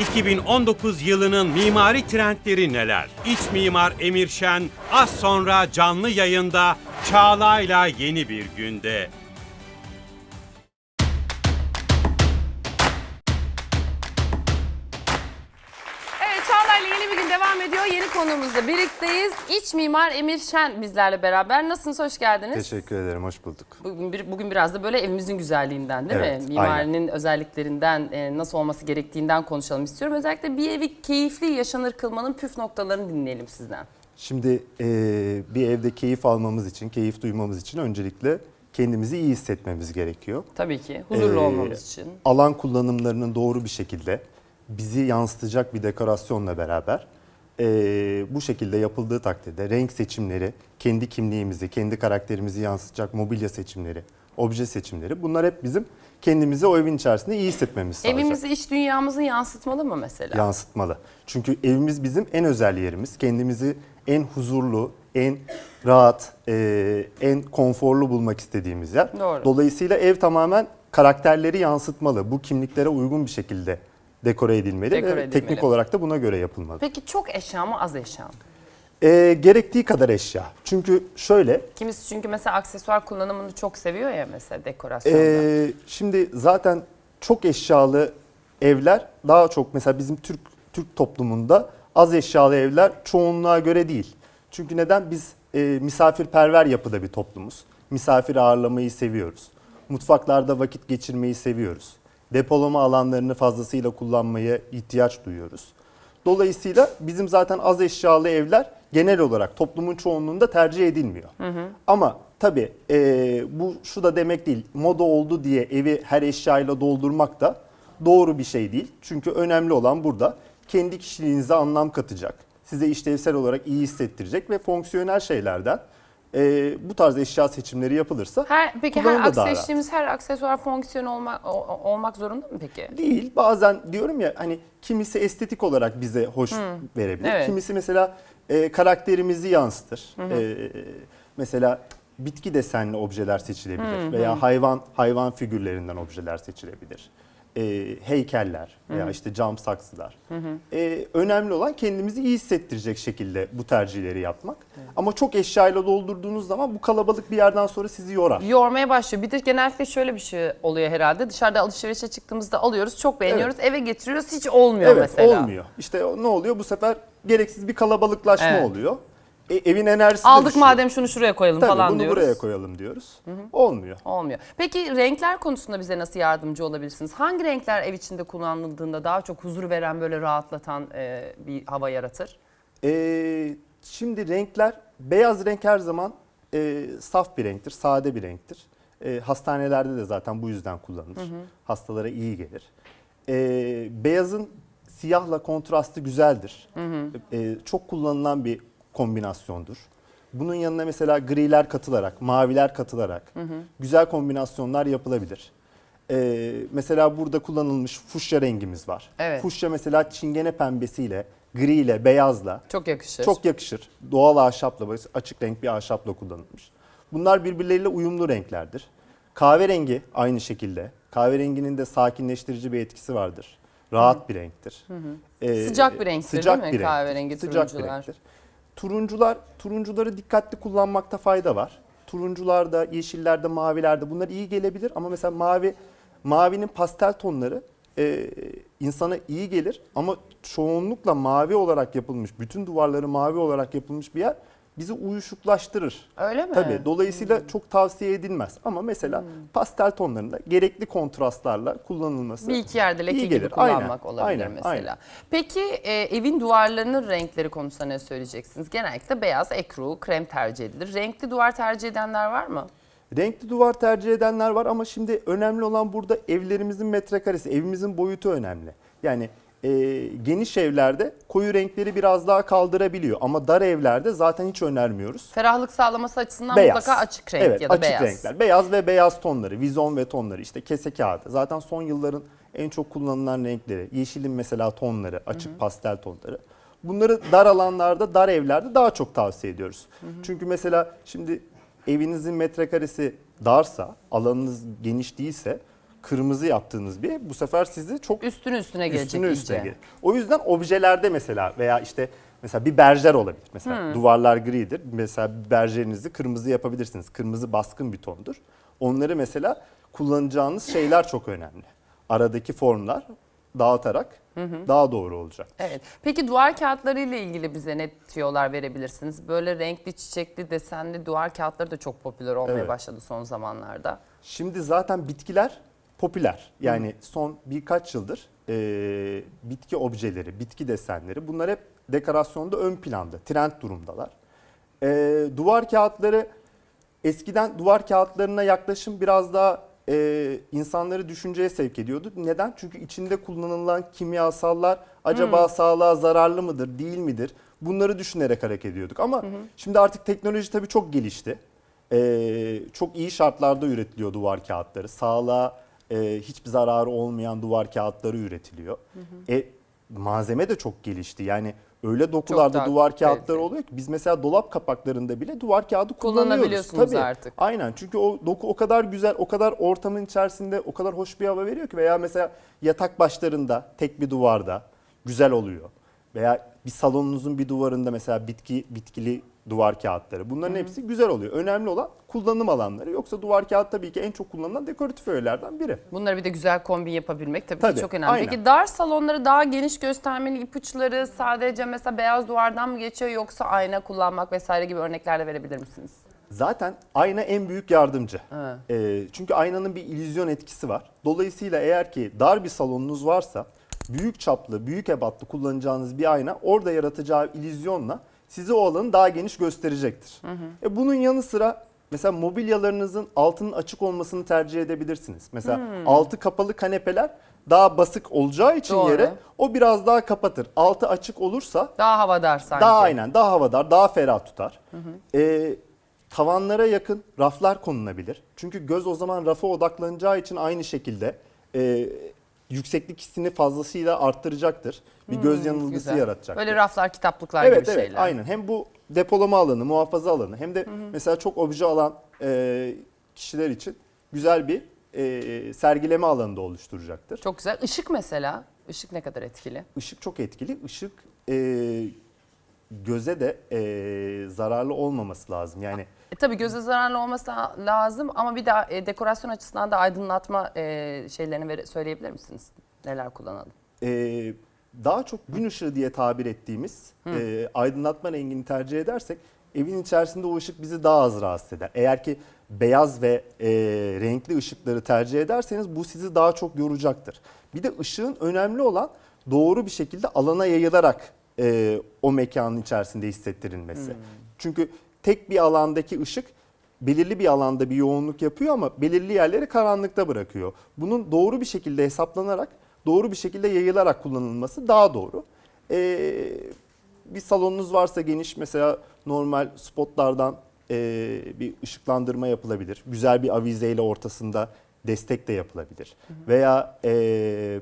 2019 yılının mimari trendleri neler? İç mimar Emir Şen az sonra canlı yayında Çağla'yla yeni bir günde. Konuğumuzla birlikteyiz. İç mimar Emir Şen bizlerle beraber. Nasılsınız? Hoş geldiniz. Teşekkür ederim, hoş bulduk. Bugün, bir- bugün biraz da böyle evimizin güzelliğinden değil Evet, mi? Mimarinin özelliklerinden, e, nasıl olması gerektiğinden konuşalım istiyorum. Özellikle bir evi keyifli yaşanır kılmanın püf noktalarını dinleyelim sizden. Şimdi eee, bir evde keyif almamız için, keyif duymamız için öncelikle kendimizi iyi hissetmemiz gerekiyor. Tabii ki huzurlu Ee, olmamız için. Alan kullanımlarının doğru bir şekilde bizi yansıtacak bir dekorasyonla beraber eee, bu şekilde yapıldığı takdirde renk seçimleri, kendi kimliğimizi, kendi karakterimizi yansıtacak mobilya seçimleri, obje seçimleri bunlar hep bizim kendimizi o evin içerisinde iyi hissetmemiz sağlayacak. Evimizi, iç dünyamızı yansıtmalı mı mesela? yansıtmalı. Çünkü evimiz bizim en özel yerimiz. Kendimizi en huzurlu, en rahat, e, en konforlu bulmak istediğimiz yer. Doğru. Dolayısıyla ev tamamen karakterleri yansıtmalı. Bu kimliklere uygun bir şekilde dekore edilmeli Dekore ve edilmeli. teknik olarak da buna göre yapılmalı. Peki çok eşya mı az eşya mı? E, gerektiği kadar eşya. Çünkü şöyle, Kimisi çünkü mesela aksesuar kullanımını çok seviyor ya mesela dekorasyonda. Ee, şimdi zaten çok eşyalı evler daha çok mesela bizim Türk Türk toplumunda az eşyalı evler çoğunluğa göre değil. Çünkü neden biz e, misafirperver yapıda bir toplumuz. Misafir ağırlamayı seviyoruz. Mutfaklarda vakit geçirmeyi seviyoruz. Depolama alanlarını fazlasıyla kullanmaya ihtiyaç duyuyoruz. Dolayısıyla bizim zaten az eşyalı evler genel olarak toplumun çoğunluğunda tercih edilmiyor. Ama tabii e, bu şu da demek değil. Moda oldu diye evi her eşyayla doldurmak da doğru bir şey değil. Çünkü önemli olan burada kendi kişiliğinize anlam katacak. Size işlevsel olarak iyi hissettirecek ve fonksiyonel şeylerden e, bu tarz eşya seçimleri yapılırsa Her, peki her da daha seçtiğimiz her aksesuar fonksiyon olma, o- olmak zorunda mı peki? Değil. Bazen diyorum ya hani kimisi estetik olarak bize hoş verebilir. Evet. Kimisi mesela e, karakterimizi yansıtır. E, mesela bitki desenli objeler seçilebilir veya hayvan hayvan figürlerinden objeler seçilebilir. E, heykeller veya işte cam saksılar. E, önemli olan kendimizi iyi hissettirecek şekilde bu tercihleri yapmak. Ama çok eşyayla doldurduğunuz zaman bu kalabalık bir yerden sonra sizi yorar. Yormaya başlıyor. Bir de genellikle şöyle bir şey oluyor herhalde. Dışarıda alışverişe çıktığımızda alıyoruz, çok beğeniyoruz, eve getiriyoruz, hiç olmuyor Evet mesela. olmuyor. İşte ne oluyor? Bu sefer gereksiz bir kalabalıklaşma Evet. oluyor. E, evin enerjisi Aldık düşüyor. madem şunu şuraya koyalım Tabii, falan bunu diyoruz. buraya koyalım diyoruz. Olmuyor. Olmuyor. Peki renkler konusunda bize nasıl yardımcı olabilirsiniz? Hangi renkler ev içinde kullanıldığında daha çok huzur veren, böyle rahatlatan e, bir hava yaratır? E, şimdi renkler, beyaz renk her zaman e, saf bir renktir, sade bir renktir. E, hastanelerde de zaten bu yüzden kullanılır. Hastalara iyi gelir. E, beyazın siyahla kontrastı güzeldir. E, çok kullanılan bir kombinasyondur. Bunun yanına mesela griler katılarak, maviler katılarak güzel kombinasyonlar yapılabilir. E, mesela burada kullanılmış fuşya rengimiz var. Evet. Fuşya mesela çingene pembesiyle, griyle, beyazla Çok yakışır. çok yakışır. Doğal ahşapla, açık renk bir ahşapla kullanılmış. Bunlar birbirleriyle uyumlu renklerdir. Kahverengi aynı şekilde. Kahverenginin de sakinleştirici bir etkisi vardır. Rahat bir renktir. Ee, Sıcak bir renktir sıcak değil mi? bir renktir. Kahverengi, Sıcak bir turuncular. renktir. Turuncular, turuncuları dikkatli kullanmakta fayda var. Turuncularda, yeşillerde, mavilerde bunlar iyi gelebilir. Ama mesela mavi mavinin pastel tonları e, insana iyi gelir. Ama çoğunlukla mavi olarak yapılmış, bütün duvarları mavi olarak yapılmış bir yer bizi uyuşuklaştırır. Öyle mi? Tabii. Dolayısıyla çok tavsiye edilmez. Ama mesela pastel tonlarında gerekli kontrastlarla kullanılması Bir iki yerde leke gibi kullanmak Aynen, olabilir aynen, mesela. aynen. Peki e, evin duvarlarının renkleri konusunda ne söyleyeceksiniz? Genellikle beyaz, ekru, krem tercih edilir. Renkli duvar tercih edenler var mı? Renkli duvar tercih edenler var ama şimdi önemli olan burada evlerimizin metrekaresi, evimizin boyutu önemli. Yani e, geniş evlerde koyu renkleri biraz daha kaldırabiliyor ama dar evlerde zaten hiç önermiyoruz. Ferahlık sağlaması açısından Beyaz. mutlaka açık renk evet, ya da açık beyaz. renkler. Beyaz ve beyaz tonları, vizon ve tonları işte kese kağıdı. Zaten son yılların en çok kullanılan renkleri. Yeşilin mesela tonları, açık pastel tonları. Bunları dar alanlarda, dar evlerde daha çok tavsiye ediyoruz. Çünkü mesela şimdi evinizin metrekaresi darsa, alanınız geniş değilse kırmızı yaptığınız bir bu sefer sizi çok Üstüne üstüne gelecek üstüne üstüne iyice. gelir. O yüzden objelerde mesela veya işte mesela bir berjer olabilir. Mesela Hmm. duvarlar gridir. Mesela berjerinizi kırmızı yapabilirsiniz. Kırmızı baskın bir tondur. Onları mesela kullanacağınız şeyler çok önemli. Aradaki formlar dağıtarak daha doğru olacak. Evet. Peki duvar kağıtları ile ilgili bize ne tüyolar verebilirsiniz? Böyle renkli, çiçekli, desenli duvar kağıtları da çok popüler olmaya Evet. başladı son zamanlarda. Şimdi zaten bitkiler popüler. Yani son birkaç yıldır e, bitki objeleri, bitki desenleri bunlar hep dekorasyonda ön planda, trend durumdalar. E, duvar kağıtları eskiden duvar kağıtlarına yaklaşım biraz daha e, insanları düşünceye sevk ediyordu. Neden? Çünkü içinde kullanılan kimyasallar acaba sağlığa zararlı mıdır, değil midir? Bunları düşünerek hareket ediyorduk. Ama şimdi artık teknoloji tabii çok gelişti. E, çok iyi şartlarda üretiliyor duvar kağıtları. Sağlığa e, hiçbir zararı olmayan duvar kağıtları üretiliyor. E, malzeme de çok gelişti. Yani öyle dokularda daha duvar kağıtları kaliteli. oluyor ki biz mesela dolap kapaklarında bile duvar kağıdı kullanıyoruz. Kullanabiliyorsunuz Tabii. artık. Aynen çünkü o doku o kadar güzel, o kadar ortamın içerisinde o kadar hoş bir hava veriyor ki veya mesela yatak başlarında tek bir duvarda güzel oluyor. Veya bir salonunuzun bir duvarında mesela bitki bitkili duvar kağıtları. Bunların hepsi güzel oluyor. Önemli olan kullanım alanları. Yoksa duvar kağıt tabii ki en çok kullanılan dekoratif öğelerden biri. Bunları bir de güzel kombin yapabilmek tabii, Tabii, ki çok önemli. aynen. Peki dar salonları daha geniş göstermeli ipuçları sadece mesela beyaz duvardan mı geçiyor yoksa ayna kullanmak vesaire gibi örnekler de verebilir misiniz? Zaten ayna en büyük yardımcı. Evet. Ee, çünkü aynanın bir illüzyon etkisi var. Dolayısıyla eğer ki dar bir salonunuz varsa büyük çaplı, büyük ebatlı kullanacağınız bir ayna orada yaratacağı illüzyonla sizi o alanı daha geniş gösterecektir. E bunun yanı sıra mesela mobilyalarınızın altının açık olmasını tercih edebilirsiniz. Mesela altı kapalı kanepeler daha basık olacağı için Doğru. yere o biraz daha kapatır. Altı açık olursa Daha havadar sanki. daha aynen daha havadar, daha ferah tutar. Ee, tavanlara yakın raflar konulabilir. Çünkü göz o zaman rafa odaklanacağı için aynı şekilde e, yükseklik hissini fazlasıyla arttıracaktır. Bir göz yanılgısı Güzel. yaratacaktır. Böyle raflar, kitaplıklar evet gibi evet şeyler. aynen. Hem bu depolama alanı, muhafaza alanı hem de mesela çok obje alan e, kişiler için güzel bir e, sergileme alanı da oluşturacaktır. Çok güzel. Işık mesela. Işık ne kadar etkili? Işık çok etkili. Işık e, göze de e, zararlı olmaması lazım. Yani E, tabii göze zararlı olması la- lazım ama bir de e, dekorasyon açısından da aydınlatma e, şeylerini vere- söyleyebilir misiniz? Neler kullanalım? e, daha çok gün ışığı diye tabir ettiğimiz e, aydınlatma rengini tercih edersek evin içerisinde o ışık bizi daha az rahatsız eder. Eğer ki beyaz ve e, renkli ışıkları tercih ederseniz bu sizi daha çok yoracaktır. Bir de ışığın önemli olan doğru bir şekilde alana yayılarak e, o mekanın içerisinde hissettirilmesi. Çünkü tek bir alandaki ışık belirli bir alanda bir yoğunluk yapıyor ama belirli yerleri karanlıkta bırakıyor. Bunun doğru bir şekilde hesaplanarak, doğru bir şekilde yayılarak kullanılması daha doğru. Ee, bir salonunuz varsa geniş mesela normal spotlardan e, bir ışıklandırma yapılabilir. Güzel bir avizeyle ortasında destek de yapılabilir. Veya e,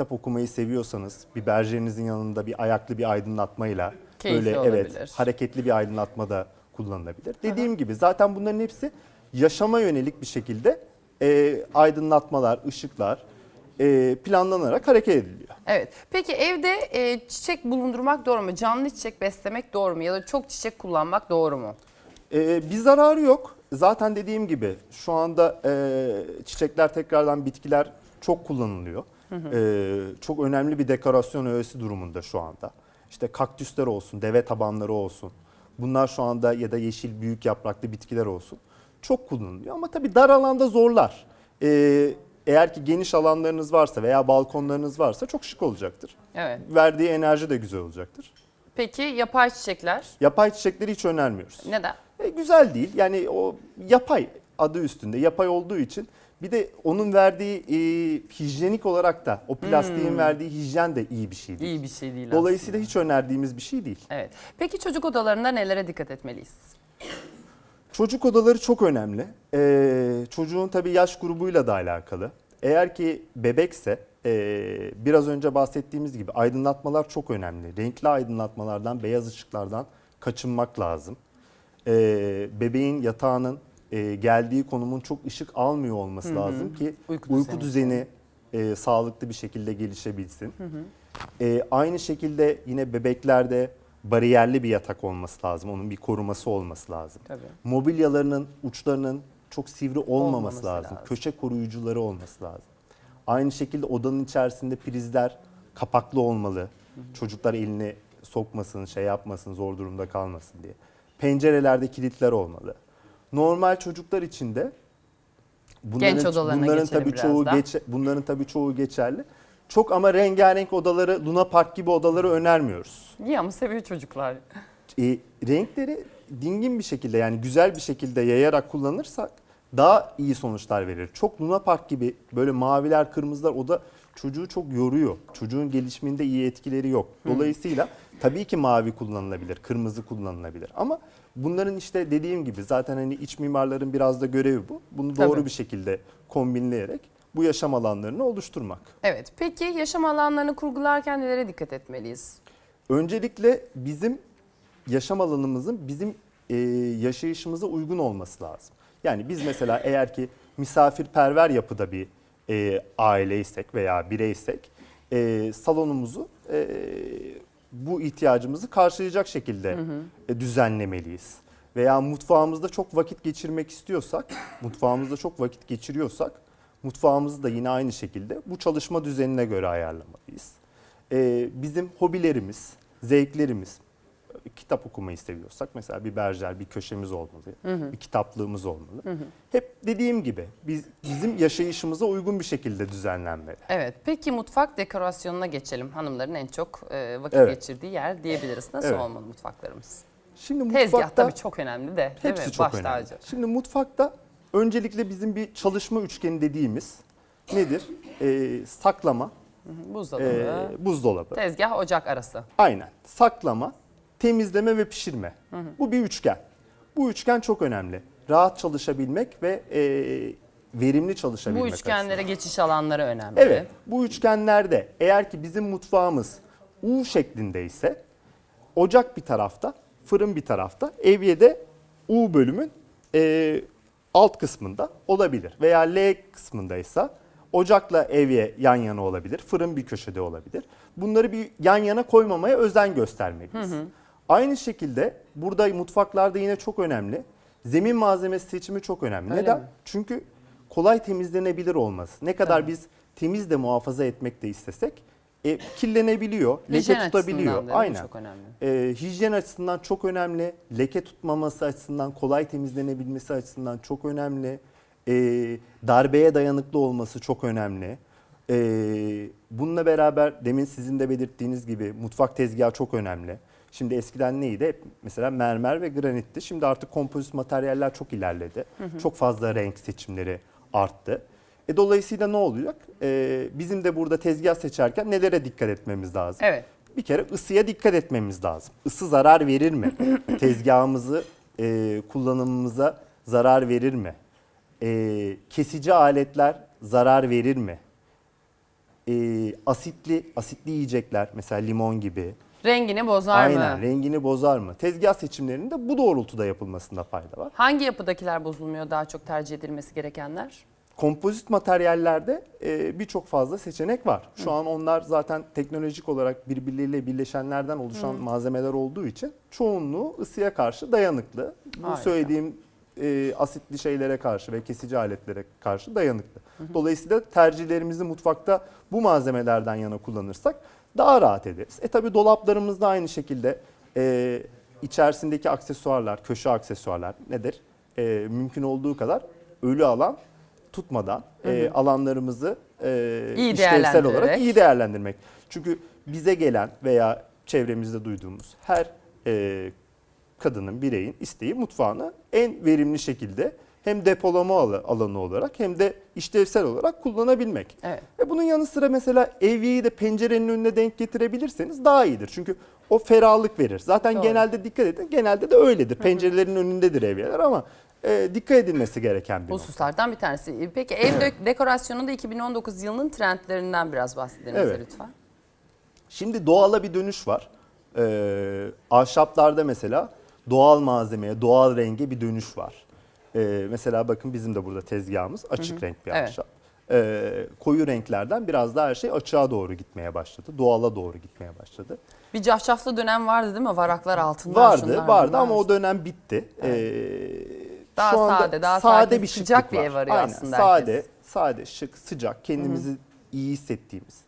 kitap okumayı seviyorsanız bir berjerinizin yanında bir ayaklı bir aydınlatmayla Keyifli böyle olabilir. evet hareketli bir aydınlatma da kullanılabilir. Dediğim gibi zaten bunların hepsi yaşama yönelik bir şekilde e, aydınlatmalar, ışıklar e, planlanarak hareket ediliyor. Evet. Peki evde e, çiçek bulundurmak doğru mu? Canlı çiçek beslemek doğru mu? Ya da çok çiçek kullanmak doğru mu? E, bir zararı yok. Zaten dediğim gibi şu anda e, çiçekler tekrardan bitkiler çok kullanılıyor. E, çok önemli bir dekorasyon öğesi durumunda şu anda. İşte kaktüsler olsun, deve tabanları olsun. Bunlar şu anda ya da yeşil büyük yapraklı bitkiler olsun. Çok kullanılıyor ama tabii dar alanda zorlar. E, eğer ki geniş alanlarınız varsa veya balkonlarınız varsa çok şık olacaktır. Evet. Verdiği enerji de güzel olacaktır. Peki yapay çiçekler? Yapay çiçekleri hiç önermiyoruz. Neden? E, güzel değil. Yani o yapay adı üstünde yapay olduğu için bir de onun verdiği e, hijyenik olarak da o plastiğin verdiği hijyen de iyi bir şey değil. İyi bir şey değil Dolayısıyla aslında. hiç önerdiğimiz bir şey değil. Evet. Peki çocuk odalarında nelere dikkat etmeliyiz? Çocuk odaları çok önemli. Ee, çocuğun tabii yaş grubuyla da alakalı. Eğer ki bebekse e, biraz önce bahsettiğimiz gibi aydınlatmalar çok önemli. Renkli aydınlatmalardan, beyaz ışıklardan kaçınmak lazım. Ee, bebeğin yatağının e, geldiği konumun çok ışık almıyor olması lazım ki Uyku uyku, düzeni. düzeni e, sağlıklı bir şekilde gelişebilsin. E, aynı şekilde yine bebeklerde bariyerli bir yatak olması lazım. Onun bir koruması olması lazım. Tabii. Mobilyalarının uçlarının çok sivri olmaması, Olmaması lazım. lazım. Köşe koruyucuları olması lazım. Aynı şekilde odanın içerisinde prizler kapaklı olmalı. Çocuklar elini sokmasın, şey yapmasın, zor durumda kalmasın diye. Pencerelerde kilitler olmalı. Normal çocuklar için de Genç odalarına bunların tabii çoğu geç, bunların tabii çoğu geçerli. Çok ama rengarenk odaları, Luna Park gibi odaları önermiyoruz. İyi ama seviyor çocuklar. E, renkleri dingin bir şekilde yani güzel bir şekilde yayarak kullanırsak daha iyi sonuçlar verir. Çok Luna Park gibi böyle maviler, kırmızılar o da çocuğu çok yoruyor. Çocuğun gelişiminde iyi etkileri yok. Dolayısıyla tabii ki mavi kullanılabilir, kırmızı kullanılabilir. Ama bunların işte dediğim gibi zaten hani iç mimarların biraz da görevi bu. Bunu doğru Tabii. bir şekilde kombinleyerek bu yaşam alanlarını oluşturmak. Evet. Peki yaşam alanlarını kurgularken nelere dikkat etmeliyiz? Öncelikle bizim yaşam alanımızın bizim e, yaşayışımıza uygun olması lazım. Yani biz mesela eğer ki misafirperver yapıda bir e, aileysek veya bireysek e, salonumuzu e, bu ihtiyacımızı karşılayacak şekilde e, düzenlemeliyiz. Veya mutfağımızda çok vakit geçirmek istiyorsak, mutfağımızda çok vakit geçiriyorsak mutfağımızı da yine aynı şekilde bu çalışma düzenine göre ayarlamalıyız. Ee, bizim hobilerimiz, zevklerimiz, kitap okumayı seviyorsak mesela bir berjer, bir köşemiz olmalı, bir kitaplığımız olmalı. Hep dediğim gibi biz bizim yaşayışımıza uygun bir şekilde düzenlenmeli. Evet. Peki mutfak dekorasyonuna geçelim. Hanımların en çok e, vakit Evet. geçirdiği yer diyebiliriz. Nasıl Evet. olmalı mutfaklarımız? Şimdi Tezgah mutfakta tabii çok önemli de. Hepsi mi? çok Baş önemli. tacı. Şimdi mutfakta öncelikle bizim bir çalışma üçgeni dediğimiz nedir? Ee, saklama, Buzdolabı, ee, buzdolabı. tezgah, ocak arası. Aynen. Saklama, temizleme ve pişirme. Bu bir üçgen. Bu üçgen çok önemli. Rahat çalışabilmek ve e, verimli çalışabilmek Bu üçgenlere açısından. geçiş alanları önemli. Evet. Bu üçgenlerde eğer ki bizim mutfağımız U şeklindeyse ocak bir tarafta, fırın bir tarafta, evyede U bölümün e, alt kısmında olabilir. Veya L kısmındaysa ocakla evye yan yana olabilir, fırın bir köşede olabilir. Bunları bir yan yana koymamaya özen göstermeliyiz. Aynı şekilde burada mutfaklarda yine çok önemli. Zemin malzemesi seçimi çok önemli. Öyle Neden? mi? Çünkü kolay temizlenebilir olması. Ne kadar biz temiz de muhafaza etmek de istesek e, kirlenebiliyor, leke Hijyen tutabiliyor. Aynen. çok önemli. E, hijyen açısından çok önemli, leke tutmaması açısından, kolay temizlenebilmesi açısından çok önemli. E, darbeye dayanıklı olması çok önemli. E, bununla beraber demin sizin de belirttiğiniz gibi mutfak tezgahı çok önemli. Şimdi eskiden neydi? Hep mesela mermer ve granitti. Şimdi artık kompozit materyaller çok ilerledi. Çok fazla renk seçimleri arttı. E, dolayısıyla ne olacak? E, bizim de burada tezgah seçerken nelere dikkat etmemiz lazım? Evet. Bir kere ısıya dikkat etmemiz lazım. Isı zarar verir mi? Tezgahımızı e, kullanımımıza zarar verir mi? E, kesici aletler zarar verir mi? E, asitli asitli yiyecekler mesela limon gibi. Rengini bozar Aynen mı? rengini bozar mı? Tezgah seçimlerinde bu doğrultuda yapılmasında fayda var. Hangi yapıdakiler bozulmuyor daha çok tercih edilmesi gerekenler? Kompozit materyallerde e, birçok fazla seçenek var. Şu an onlar zaten teknolojik olarak birbirleriyle birleşenlerden oluşan malzemeler olduğu için çoğunluğu ısıya karşı dayanıklı. Bu Harika. söylediğim e, asitli şeylere karşı ve kesici aletlere karşı dayanıklı. Dolayısıyla tercihlerimizi mutfakta bu malzemelerden yana kullanırsak daha rahat ederiz. E tabi dolaplarımızda aynı şekilde e, içerisindeki aksesuarlar, köşe aksesuarlar nedir? E, mümkün olduğu kadar ölü alan tutmadan e, alanlarımızı e, İyi işlevsel olarak iyi değerlendirmek. Çünkü bize gelen veya çevremizde duyduğumuz her e, kadının, bireyin isteği mutfağını en verimli şekilde hem depolama alanı olarak hem de işlevsel olarak kullanabilmek. Evet. Ve bunun yanı sıra mesela evyeyi de pencerenin önüne denk getirebilirseniz daha iyidir. Çünkü o ferahlık verir. Zaten Doğru. genelde dikkat edin. Genelde de öyledir. Pencerelerin önündedir evyeler ama e, dikkat edilmesi gereken bir nokta. Hususlardan bir tanesi. Peki ev dek- dekorasyonunda 2019 yılının trendlerinden biraz bahsedelim bize Evet. lütfen. Şimdi doğala bir dönüş var. Ee, ahşaplarda mesela doğal malzemeye, doğal renge bir dönüş var. Ee, mesela bakın bizim de burada tezgahımız açık renk bir Evet. ahşap. Ee, koyu renklerden biraz daha her şey açığa doğru gitmeye başladı. Doğala doğru gitmeye başladı. Bir cafcaflı dönem vardı değil mi? Varaklar altından Vardı, vardı bunlar. ama o dönem bitti. Ee, Daha şu anda sade, daha sakin, şıklık sıcak bir ev arıyor Aynen, aslında Sade, herkes. sade, şık, sıcak, kendimizi iyi hissettiğimiz.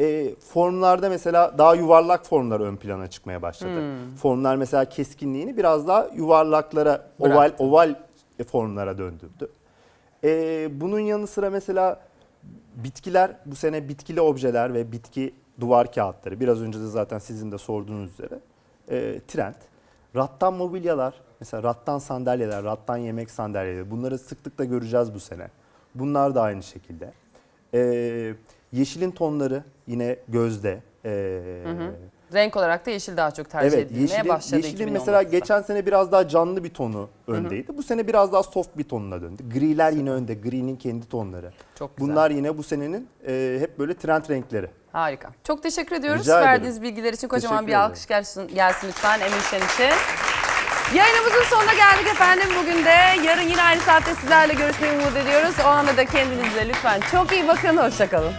Ee, formlarda mesela daha yuvarlak formlar ön plana çıkmaya başladı. Hmm. Formlar mesela keskinliğini biraz daha yuvarlaklara, oval Bıraktı. oval formlara döndürdü. Ee, bunun yanı sıra mesela bitkiler bu sene bitkili objeler ve bitki duvar kağıtları biraz önce de zaten sizin de sorduğunuz üzere e, trend. Rattan mobilyalar mesela rattan sandalyeler, rattan yemek sandalyeleri bunları sıklıkla göreceğiz bu sene. Bunlar da aynı şekilde. Ee, yeşilin tonları yine gözde. Ee, Renk olarak da yeşil daha çok tercih Evet, edilmeye yeşilin, başladı yeşilin mesela 2019'da. geçen sene biraz daha canlı bir tonu öndeydi. Bu sene biraz daha soft bir tonuna döndü. Griler yine önde. Gri'nin kendi tonları. Çok güzel. Bunlar yine bu senenin e, hep böyle trend renkleri. Harika. Çok teşekkür ediyoruz Rica ederim. verdiğiniz bilgiler için. Kocaman Teşekkür bir ederim. alkış gelsin, gelsin lütfen Emir Şen için. Yayınımızın sonuna geldik efendim bugün de. Yarın yine aynı saatte sizlerle görüşmeyi umut ediyoruz. O anda da kendinize lütfen çok iyi bakın. Hoşçakalın.